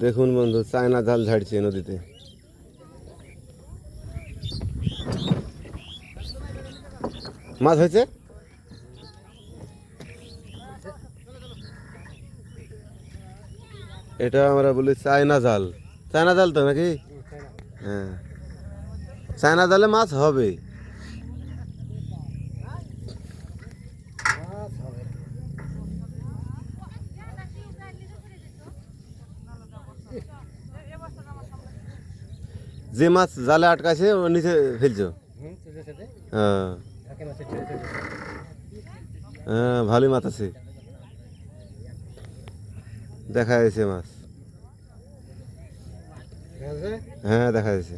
দেখুন বন্ধু, চায়না জাল ঝাড়ছে নদীতে। মাছ হয়েছে? এটা আমরা বলি চায়না জাল চায়না জাল তো নাকি? হ্যাঁ। চায়না জালে মাছ হবে। যে মাছ জালে আটকাছে ও নিচে ফেলছো। হ্যাঁ। হ্যাঁ ভালোই মাছ আছে। দেখা যাচ্ছে মাছ। হ্যাঁ দেখা যাচ্ছে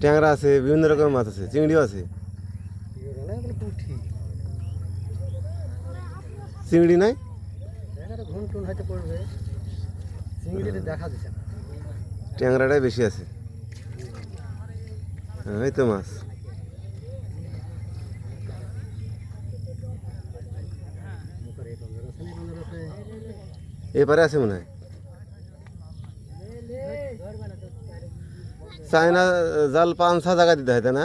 ট্যাংরা আছে বিভিন্ন রকমের মাছ আছে চিংড়িও আছে। চিংড়ি নাই? দেখা দিচ্ছে না। ট্যাংরাটাই বেশি আছে। হ্যাঁ এই তো মাছ। এপারে আছে মনে হয়। চায়না জাল পাঁচ ছ জায়গা দিতে হয়, তাই না?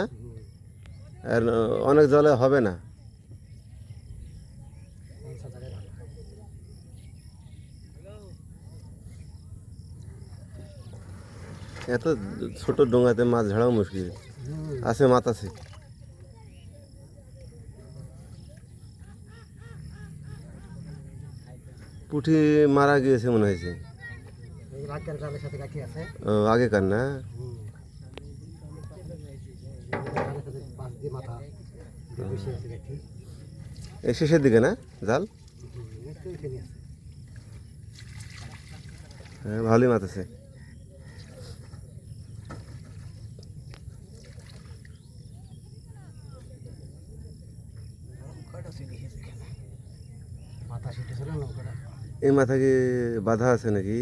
আর অনেক জলে হবে না। এত ছোট ডোঙাতে মাছ ঝাড়াও মুশকিল। আছে মাছ আছে। পুঁটি মারা গিয়েছে মনে হয়েছে। আগেকার না? এই শেষের দিকে না, জাল? হ্যাঁ ভালোই মাছ আছে মাথা ছুটে ছিল নৌকাটা এই মাথা কি বাধা আছে নাকি?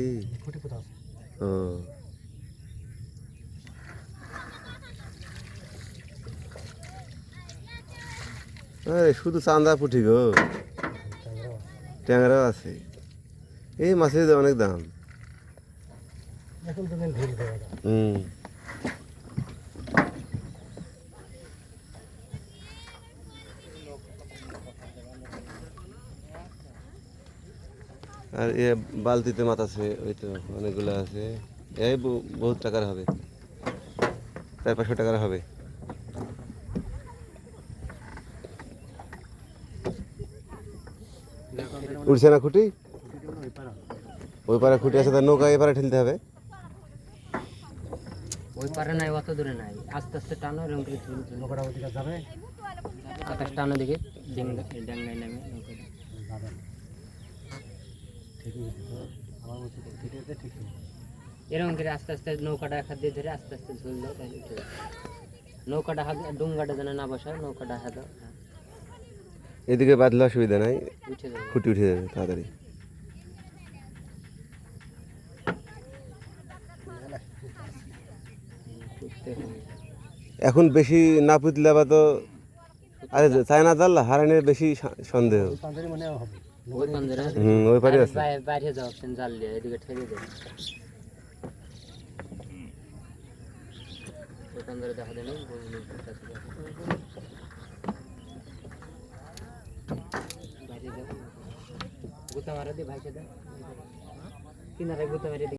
ও। আরে শুধু চান্দা পুঠি গো। ট্যাংরাও আছে। এই মাছের অনেক দাম। হুম। আর এ বালতিতে মাছ আছে ওই তো অনেকগুলো আছে। এই বহু- বহুত টাকার হবে। চার পাঁচশো টাকার হবে। উঠছে না খুঁটি? ওই পারে খুঁটি আছে তার নৌকা এপারে ঠেলতে হবে। ওই পারে নাই অত দূরে নাই। আস্তে আস্তে টানো এরকম করে নৌকাটা ওদিকে যাবে। আকাশ টানো দেখে ডাঙ্গায় নামে নৌকাটা আমার মতো ঠিক এরকম করে আস্তে আস্তে নৌকাটা এক হাত দিয়ে ধরে আস্তে আস্তে ঝুল দাও তাহলে নৌকাটা হাত ডুঙ্গাটা যেন না বসায় নৌকাটা হাত হ্যাঁ, এদিকে বাঁধলে অসুবিধা নাই খুঁটি উঠে যাবে তাড়াতাড়ি। এখন বেশি না পুতলে আবার তো আরে চায়না জাল হারানের বেশি সন্দেহ। হুম ওই পারে আছে। বাইরে যাও অপশন জাল দিয়ে এদিকে ঠেলে দেবে। ওই দেখা দেয় বাইরে যাও। গুতা মারা দিয়ে ভাইকে দাও কিনারে গুতা মেরে